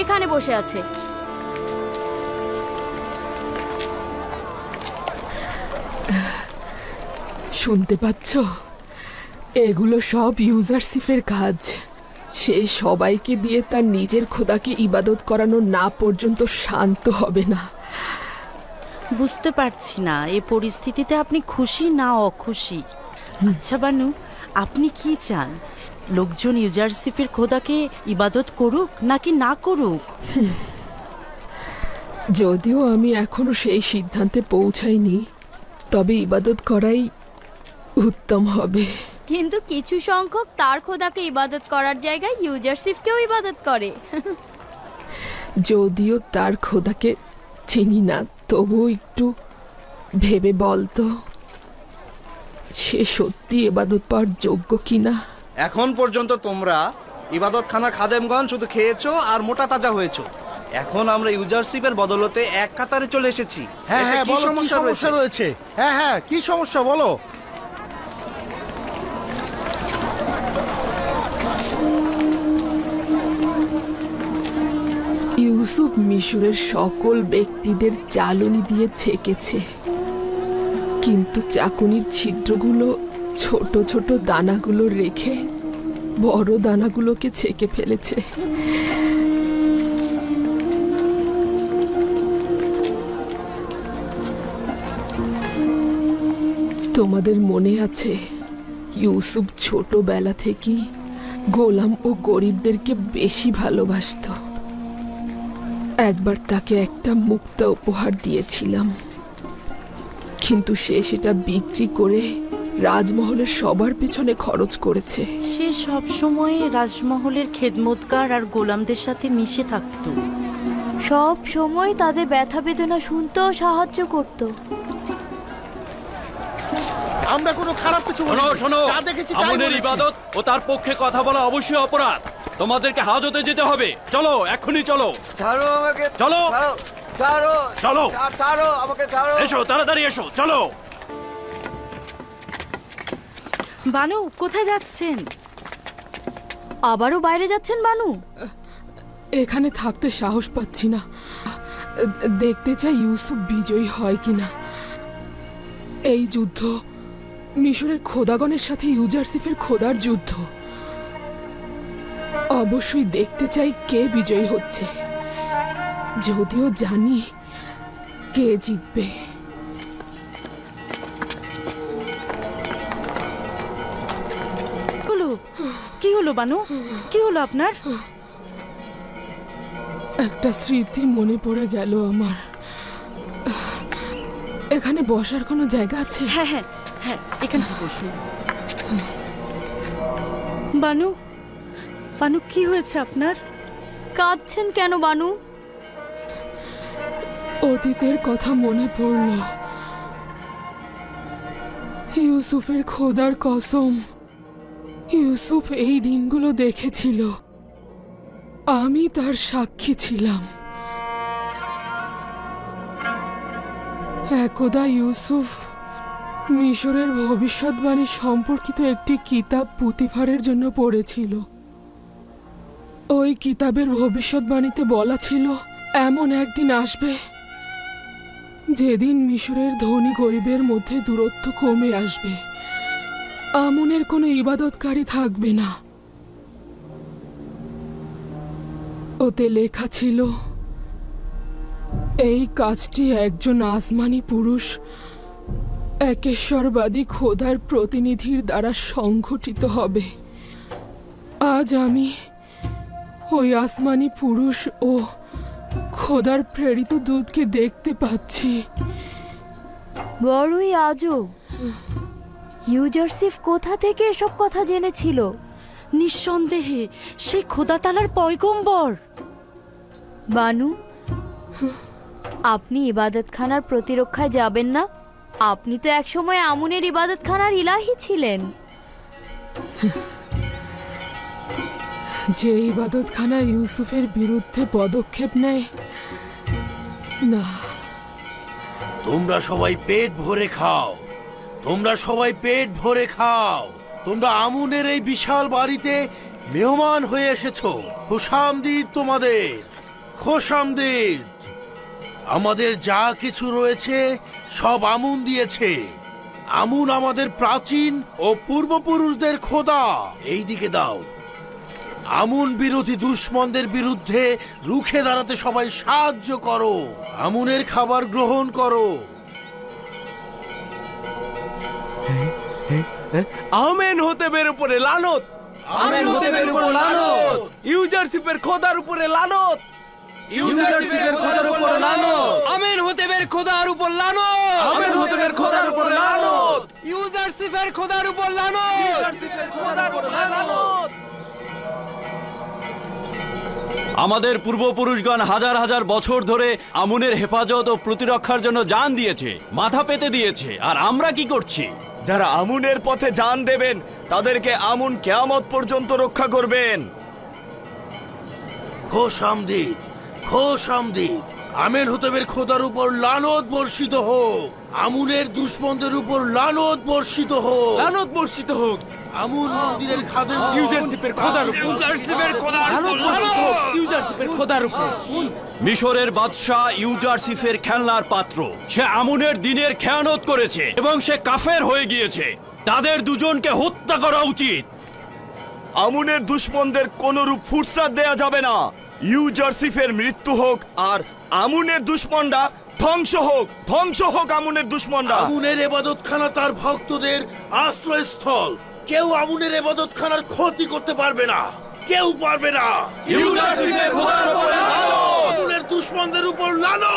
এখানে বসে আছে। শুনতে পাচ্ছ? এগুলো সব ইউজারশিপের কাজ। সে সবাইকে দিয়ে তার নিজের খোদাকে ইবাদত করানো না পর্যন্ত শান্ত হবে না। বুঝতে পারছি না এ পরিস্থিতিতে আপনি খুশি না অখুশি? আচ্ছা বানু আপনি কি চান? লোকজন ইউজারশিপের খোদাকে ইবাদত করুক নাকি না করুক? যদিও আমি এখনও সেই সিদ্ধান্তে পৌঁছাইনি তবে ইবাদত করাই উত্তম হবে। কিন্তু কিছু সংখ্যক তার খোদাকে ইবাদত করার জায়গায় ইউজারশিপকেও ইবাদত করে। যদিও তার খোদাকে চিনি না তবুও একটু ভেবে বলতো সে সত্যি এবাদত পাওয়ার যোগ্য কিনা? এখন পর্যন্ত তোমরা ইবাদতখানা খাদেমগণ শুধু খেয়েছো আর মোটা তাজা হয়েছো। এখন আমরা ইউজারশিপের বদলতে এক কাতারে চলে এসেছি। হ্যাঁ হ্যাঁ কি কি সমস্যা রয়েছে? হ্যাঁ হ্যাঁ কি সমস্যা বলো। ইউসুফ মিশরের সকল ব্যক্তিদের চালনি দিয়ে ছেকেছে। কিন্তু চাকুনির ছিদ্রগুলো ছোট ছোট দানাগুলো রেখে বড় দানাগুলোকে ছেকে ফেলেছে। তোমাদের মনে আছে ইউসুফ ছোটবেলা থেকেই গোলাম ও গরিবদেরকে বেশি ভালোবাসতো। একবার তাকে একটা মুক্তা উপহার দিয়েছিলাম। কিন্তু সে সেটা বিক্রি করে রাজমহলের সবার পিছনে খরচ করেছে। সে সব সময় রাজমহলের খেদমতগার আর গোলামদের সাথে মিশে থাকতো। সব সময় তাদের ব্যথা বেদনা শুনতেও সাহায্য করত। আমরা কোনো খারাপ কিছু শোনো শোনো যা দেখেছি তাই বলেছি। ইবাদত ও তার পক্ষে কথা বলা অবশ্যই অপরাধ। তোমাদেরকে হাজতে যেতে হবে। চলো এক্ষুনি চলো। ছাড়ো আমাকে। চলো। ছাড়ো ছাড়ো চলো। ছাড়ো আমাকে ছাড়ো। এসো তাড়াতাড়ি এসো। চলো। বানু কোথায় যাচ্ছেন? আবারও বাইরে যাচ্ছেন বানু? এখানে থাকতে সাহস পাচ্ছি না। দেখতে চাই ইউসুফ বিজয়ী হয় কিনা। এই যুদ্ধ মিশরের খোদাগণের সাথে ইউজারসিফের খোদার যুদ্ধ। অবশ্যই দেখতে চাই কে বিজয়ী হচ্ছে। যদিও জানি কে জিতবে। হলো বানু? কি হলো আপনার? একটা স্মৃতি মনে পড়ে গেল আমার। এখানে বসার কোনো জায়গা আছে? হ্যাঁ হ্যাঁ হ্যাঁ এখানে বসুন। বানু বানু কি হয়েছে আপনার? কাঁদছেন কেন বানু? অতীতের কথা মনে পড়ল। ইউসুফের খোদার কসম। ইউসুফ এই দিনগুলো দেখেছিল। আমি তার সাক্ষী ছিলাম। একদা ইউসুফ মিশরের ভবিষ্যৎবাণী সম্পর্কিত একটি কিতাব পুতিফারের জন্য পড়েছিল। ওই কিতাবের ভবিষ্যৎবাণীতে বলা ছিল, এমন একদিন আসবে যেদিন মিশরের ধনী গরিবের মধ্যে দূরত্ব কমে আসবে। আমনের কোনো ইবাদতকারী থাকবে না। ওতে লেখা ছিল, এই কাজটি একজন আসমানি পুরুষ, একেশ্বরবাদী খোদার প্রতিনিধির দ্বারা সংঘটিত হবে। আজ আমি ওই আসমানি পুরুষ ও খোদার প্রেরিত দূতকে দেখতে পাচ্ছি। বড়ই আজও ইউজারশিপ কোথা থেকে এসব কথা জেনেছিল? নিঃসন্দেহে সেই খোদা তালার পয়গম্বর। বানু আপনি ইবাদতখানার প্রতিরক্ষায় যাবেন না? আপনি তো একসময় আমুনের ইবাদতখানার ইলাহি ছিলেন। যে ইবাদতখানা ইউসুফের বিরুদ্ধে পদক্ষেপ নেয় না। তোমরা সবাই পেট ভরে খাও। তোমরা সবাই পেট ভরে খাও। তোমরা আমুনের এই বিশাল বাড়িতে মেহমান হয়ে এসেছ। খোশামদিদ তোমাদের। খোশামদিদ আমাদের যা কিছু রয়েছে, সব আমুন দিয়েছে। আমুন আমাদের প্রাচীন ও পূর্বপুরুষদের খোদা। এই দিকে দাও। আমুন বিরোধী দুশ্মনদের বিরুদ্ধে রুখে দাঁড়াতে সবাই সাহায্য করো। আমুনের খাবার গ্রহণ করো। আমেন হতে বের উপরে লানত। আমেন হতে বের উপরে লানত। ইউজারশিপের খোদার উপরে লানত। ইউজারশিপের খোদার উপরে লানত। আমেন হতে বের খোদার উপর লানত। আমেন হতে বের খোদার উপর লানত। ইউজারশিপের খোদার উপর লানত। ইউজারশিপের খোদার উপর লানত। আমাদের পূর্বপুরুষগণ হাজার হাজার বছর ধরে আমুনের হেফাজত ও প্রতিরক্ষার জন্য জান দিয়েছে মাথা পেতে দিয়েছে আর আমরা কি করছি? যারা আমুনের পথে যান দেবেন, তাদেরকে আমুন কেয়ামত পর্যন্ত রক্ষা করবেন। খোশামদিদ খোশামদিদ আমের হুতেবের খোদার উপর লানত বর্ষিত হোক। আমুনের দুশ্মনদের উপর লানত বর্ষিত হোক। লানত বর্ষিত হোক। আমুন মন্দিরের খাদেম ইউজারশিপের খোদার উপর। ইউজারশিপের খোদার উপর। ইউজারশিপের খোদার উপর। মিশরের বাদশাহ ইউজারসিফের খেলনার পাত্র। সে আমুনের দিনের খেয়ানত করেছে এবং সে কাফের হয়ে গিয়েছে। তাদের দুজনকে হত্যা করা উচিত। আমুনের দুশ্মনদের কোন রূপ ফুরসাদ দেয়া যাবে না। ইউজারসিফের মৃত্যু হোক আর আমুনের দুশ্মনরা ধ্বংস হোক ধ্বংস হোক আমুনের দুশ্মনরা। আমুনের এবাদতখানা তার ভক্তদের আশ্রয়স্থল। কেউ আমুনের এবাদতখানার ক্ষতি করতে পারবে না। কেউ পারবে না। আমুনের দুশ্মনদের উপর লানো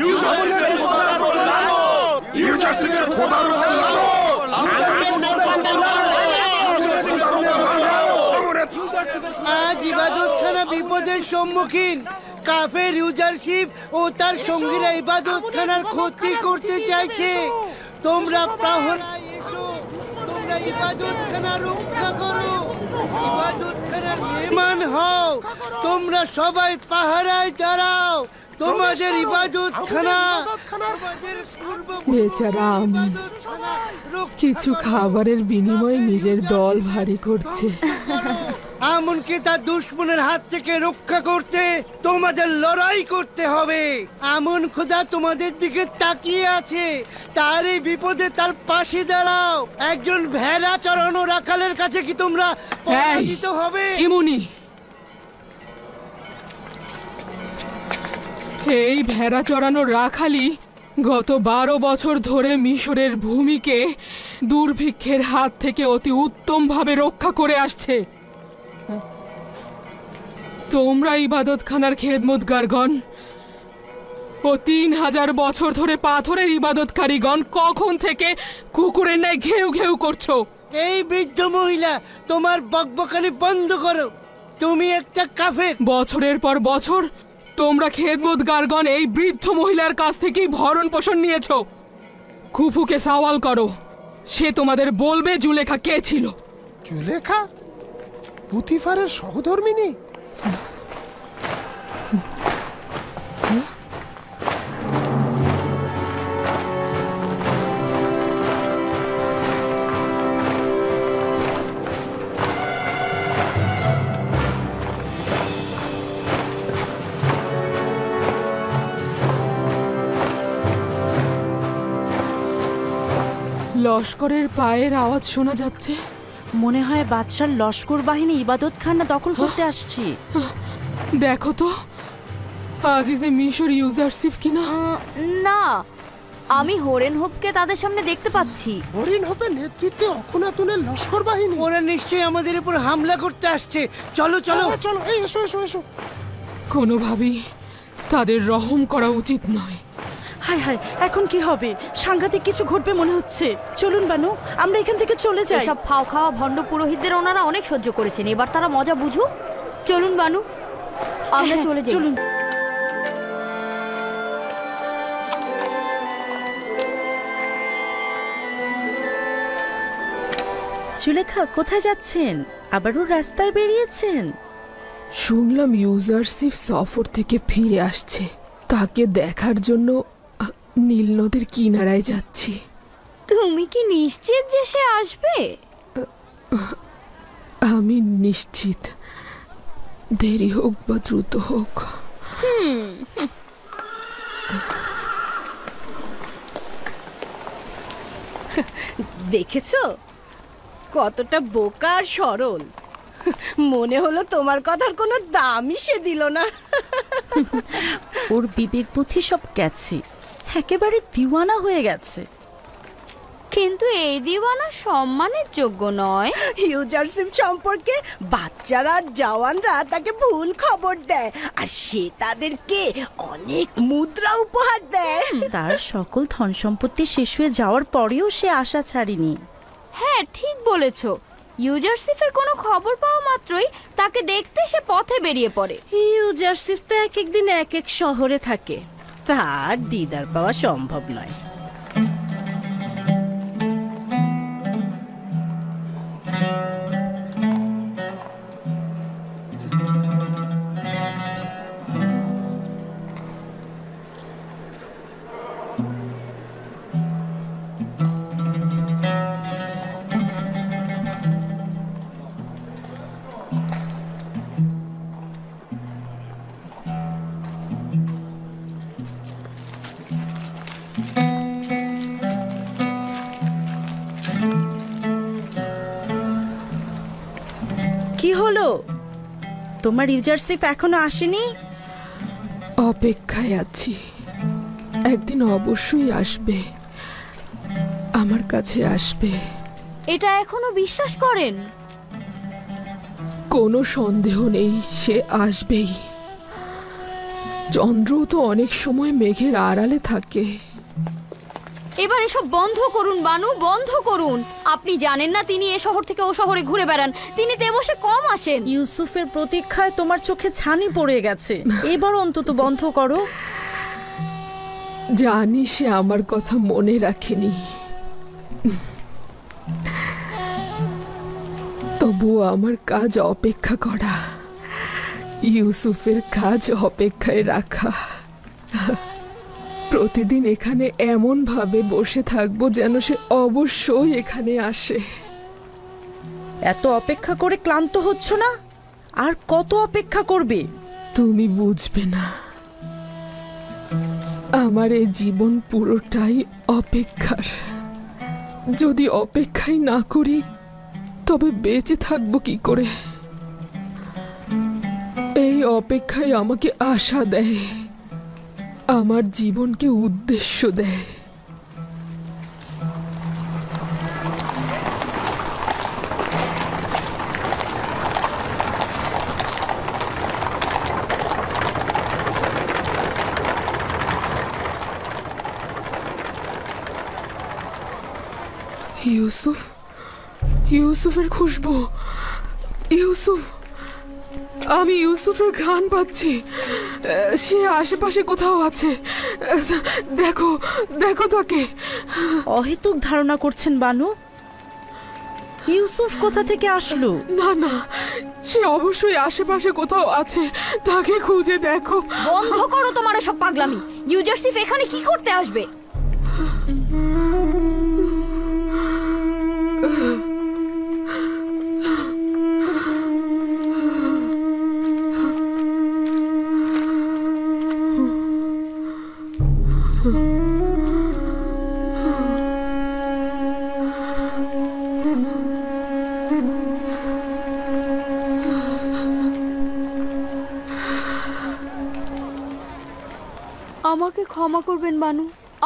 ইউজারসিফের খোদার উপর ইউজারসিফের খোদার উপর লানো আজ ইবাদতখানা বিপদের সম্মুখীন। কাফের ইউজারশিপ ও তার সঙ্গীরা ইবাদতখানার ক্ষতি করতে চাইছে। তোমরা প্রাহরায় এসো তোমরা ইবাদতখানা রক্ষা করো। ইবাদতখানার মেহমান হও। তোমরা সবাই পাহারায় দাঁড়াও। তোমাদের ইবাদতখানা বেচারা রক্ষা কিছু খাবারের বিনিময়ে নিজের দল ভারী করছে। এমনকি তার দুশ্মনের হাত থেকে রক্ষা করতে তোমাদের লড়াই করতে হবে। এমন খোদা তোমাদের দিকে তাকিয়ে আছে। তার এই বিপদে তার পাশে দাঁড়াও। একজন ভেড়া চড়ানো রাখালের কাছে কি তোমরা পরাজিত হবে? ইমুনি এই ভেড়া চড়ানো রাখালি গত বারো বছর ধরে মিশরের ভূমিকে দুর্ভিক্ষের হাত থেকে অতি উত্তমভাবে রক্ষা করে আসছে। তোমরা ইবাদতখানার খেদমতগারগণ ও তিন হাজার বছর ধরে পাথরের ইবাদতকারীগণ কখন থেকে কুকুরের ন্যায় ঘেউ ঘেউ করছ? এই বৃদ্ধ মহিলা তোমার বকবকানি বন্ধ করো। তুমি একটা কাফের। বছরের পর বছর তোমরা খেদমতগারগণ এই বৃদ্ধ মহিলার কাছ থেকেই ভরণ পোষণ নিয়েছ। খুফুকে সওয়াল করো সে তোমাদের বলবে জুলেখা কে ছিল? জুলেখা? পুতিফারের সহধর্মিনী? লস্করের পায়ের আওয়াজ শোনা যাচ্ছে। মনে হয় বাদশার লস্কর বাহিনী ইবাদতখানা দখল করতে আসছে। দেখো তো আজিজে মিশর ইউজারসিফ কিনা? না। আমি হরেন হোপকে তাদের সামনে দেখতে পাচ্ছি। হরিণ হবে নেতৃত্বে অখুনাতুনের লস্কর বাহিনী। ওরা নিশ্চয়ই আমাদের উপর হামলা করতে আসছে। চলো চলো। চলো। চলো। এই এসো এসো এসো। কোনোভাবেই তাদের রহম করা উচিত নয়। হায় হায় এখন কি হবে? সাংঘাতিক কিছু ঘটবে মনে হচ্ছে। চলুন বানু আমরা এখান থেকে চলে যাই। এসব ফাও খাওয়া ভণ্ড পুরোহিতদের ওনারা অনেক সহ্য করেছেন। এবার তারা মজা বুঝুক। চলুন বানু আমরা হ্যাঁ, চলে যাই। চলুন। সুলেখা কোথায় যাচ্ছেন? আবারও রাস্তায় বেরিয়েছেন। শুনলাম ইউজারসিফ সফর থেকে ফিরে আসছে। তাকে দেখার জন্য নীল নদের কিনারায় যাচ্ছি। তুমি কি নিশ্চিত যে সে আসবে? আমি নিশ্চিত। দেরি হোক বা দ্রুত হোক। দেখেছ? কতটা বোকা আর সরল। মনে হলো তোমার কথার কোনো দামই সে দিল না। ওর বিবেক বুদ্ধি সব গেছে। একেবারে দিওয়ানা হয়ে গেছে। কিন্তু এই দিওয়ানা সম্মানের যোগ্য নয়। ইউজারশিপ সম্পর্কে বাচ্চারা আর জওয়ানরা তাকে ভুল খবর দেয় আর সে তাদেরকে অনেক মুদ্রা উপহার দেয়। তার সকল ধন সম্পত্তি শেষ হয়ে যাওয়ার পরেও সে আশা ছাড়িনি। হ্যাঁ ঠিক বলেছ। ইউজারসিফের কোনো খবর পাওয়া মাত্রই তাকে দেখতে সে পথে বেরিয়ে পড়ে। ইউজারসিফ তো এক একদিন এক এক শহরে থাকে। তার দিদার পাওয়া সম্ভব নয়। তোমার ইউজারশিপ এখনও আসেনি? অপেক্ষায় আছি। একদিন অবশ্যই আসবে। আমার কাছে আসবে। এটা এখনও বিশ্বাস করেন? কোনো সন্দেহ নেই সে আসবেই। চন্দ্র তো অনেক সময় মেঘের আড়ালে থাকে। এবার এসব বন্ধ করুন বানু বন্ধ করুন। আপনি জানেন না তিনি এ শহর থেকে ও শহরে ঘুরে বেড়ান। তিনি দেবসে কম আসেন। ইউসুফের প্রতীক্ষায় তোমার চোখে ছানি পড়ে গেছে। এবার অন্তত বন্ধ করো। জানি সে আমার কথা মনে রাখেনি। তবুও আমার কাজ অপেক্ষা করা। ইউসুফের কাজ অপেক্ষায় রাখা। প্রতিদিন এখানে এমন ভাবে বসে থাকব যেন সে অবশ্যই এখানে আসে। এত অপেক্ষা করে ক্লান্ত হচ্ছ না? আর কত অপেক্ষা করবে? তুমি বুঝবে না। আমার এই জীবন পুরোটাই অপেক্ষার। যদি অপেক্ষাই না করি তবে বেঁচে থাকব কি করে? এই অপেক্ষায় আমাকে আশা দেয়। আমার জীবনকে উদ্দেশ্য দেয়। ইউসুফ ইউসুফের খুশবু ইউসুফ আমি ইউসুফের ঘ্রাণ পাচ্ছি। সে আশেপাশে কোথাও আছে। দেখো দেখো তাকে। অহেতুক ধারণা করছেন বানু। ইউসুফ কোথা থেকে আসলো? না না সে অবশ্যই আশেপাশে কোথাও আছে। তাকে খুঁজে দেখো। বন্ধ করো তোমার সব পাগলামি। ইউজারসিফ এখানে কি করতে আসবে?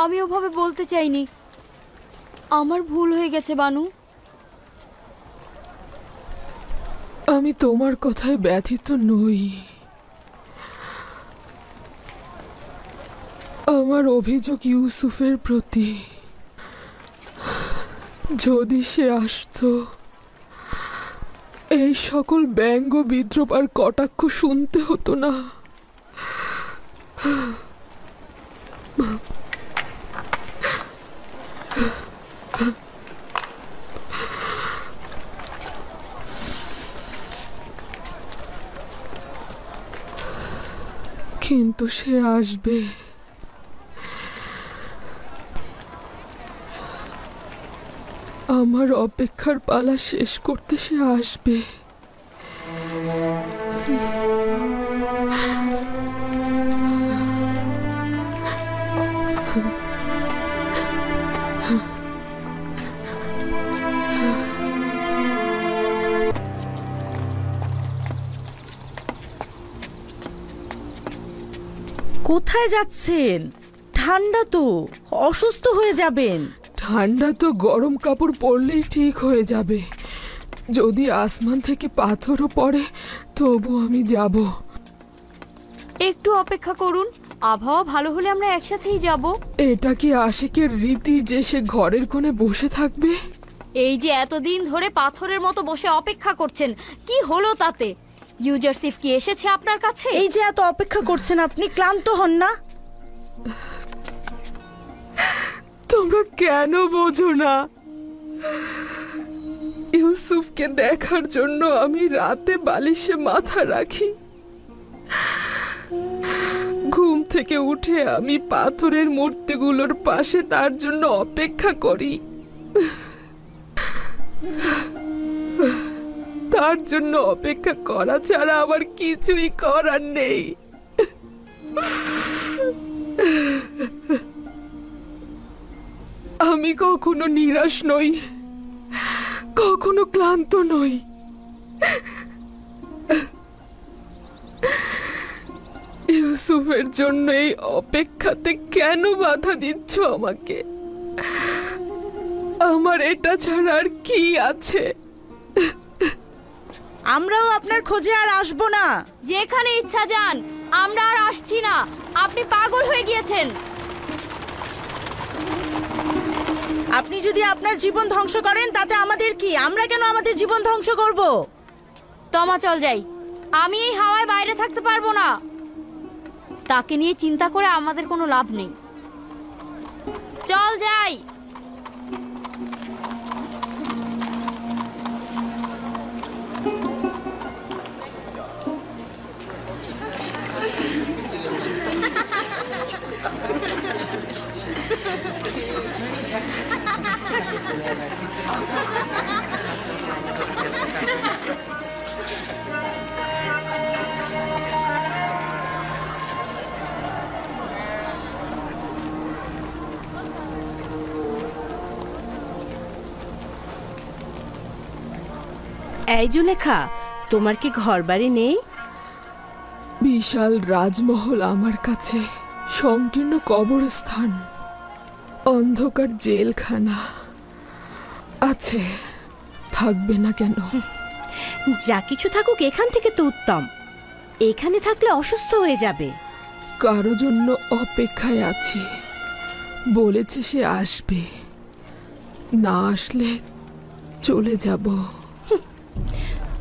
আমি ওভাবে বলতে চাইনি। আমার ভুল হয়ে গেছে, বানু। আমি তোমার কথায় ব্যথিত নই। আমার অভিযোগ ইউসুফের প্রতি। যদি সে আসতো, এই সকল ব্যঙ্গ বিদ্রোপ আর কটাক্ষ শুনতে হতো না। কিন্তু সে আসবে। আমার অপেক্ষার পালা শেষ করতে সে আসবে। কোথায় যাচ্ছেন? ঠান্ডা তো অসুস্থ হয়ে যাবেন। ঠান্ডা তো গরম কাপড় পরলেই ঠিক হয়ে যাবে। যদি আসমান থেকে পাথরও পড়ে তবু আমি যাব। একটু অপেক্ষা করুন আবহাওয়া ভালো হলে আমরা একসাথেই যাব। এটা কি আশিকের রীতি যে সে ঘরের কোণে বসে থাকবে? এই যে এতদিন ধরে পাথরের মতো বসে অপেক্ষা করছেন কি হলো তাতে? ইউজারসিফ কি এসেছে আপনার কাছে? এই যে এত অপেক্ষা করছেন আপনি ক্লান্ত হন না? তোমরা কেন বোঝো না? ইউসুফকে দেখার জন্য আমি রাতে বালিশে মাথা রাখি। ঘুম থেকে উঠে আমি পাথরের মূর্তিগুলোর পাশে তার জন্য অপেক্ষা করি। তার জন্য অপেক্ষা করা ছাড়া আমার কিছুই করার নেই। আমি কখনো নিরাশ নই, কখনো ক্লান্ত নই। ইউসুফের জন্য এই অপেক্ষাতে কেন বাধা দিচ্ছ আমাকে? আমার এটা ছাড়া আর কি আছে? আমরাও আপনার খোঁজে আর আসব না। যেখানে ইচ্ছা যান আমরা আর আসছি না। আপনি পাগল হয়ে গিয়েছেন। আপনি যদি আপনার জীবন ধ্বংস করেন তাতে আমাদের কি? আমরা কেন আমাদের জীবন ধ্বংস করব? তমা চল যাই। আমি এই হাওয়ায় বাইরে থাকতে পারব না। তাকে নিয়ে চিন্তা করে আমাদের কোনো লাভ নেই। চল যাই। এই জুলেখা তোমার কি ঘর বাড়ি নেই? বিশাল রাজমহল আমার কাছে সংকীর্ণ কবরস্থান। অন্ধকার জেলখানা আছে থাকবে না কেন? যা কিছু থাকুক এখান থেকে তো উত্তম। এখানে থাকলে অসুস্থ হয়ে যাবে। কারও জন্য অপেক্ষায় আছি। বলেছে সে আসবে। না আসলে চলে যাব।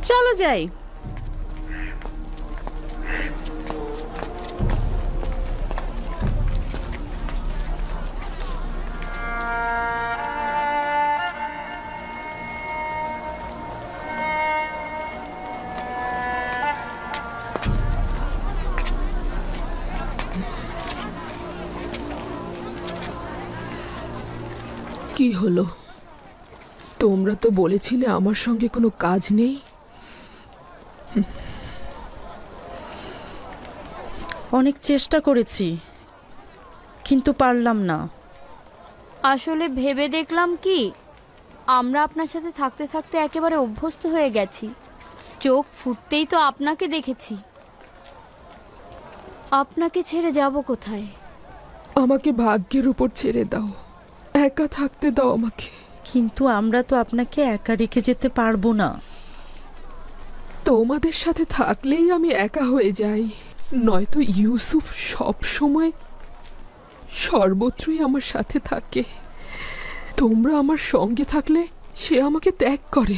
চলো যাই। কি হলো? তোমরা তো বলেছিলে আমার সঙ্গে কোনো কাজ নেই। অনেক চেষ্টা করেছি কিন্তু পারলাম না। আসলে ভেবে দেখলাম কি আমরা আপনার সাথে থাকতে থাকতে একেবারে অভ্যস্ত হয়ে গেছি। চোখ ফুটতেই তো আপনাকে দেখেছি। আপনাকে ছেড়ে যাব কোথায়? আমাকে ভাগ্যের উপর ছেড়ে দাও। একা থাকতে দাও আমাকে। কিন্তু আমরা তো আপনাকে একা রেখে যেতে পারব না। তোমাদের সাথে থাকলেই আমি একা হয়ে যাই। নয়তো ইউসুফ সব সময় সর্বত্রই আমার সাথে থাকে। তোমরা আমার সঙ্গে থাকলে সে আমাকে ত্যাগ করে।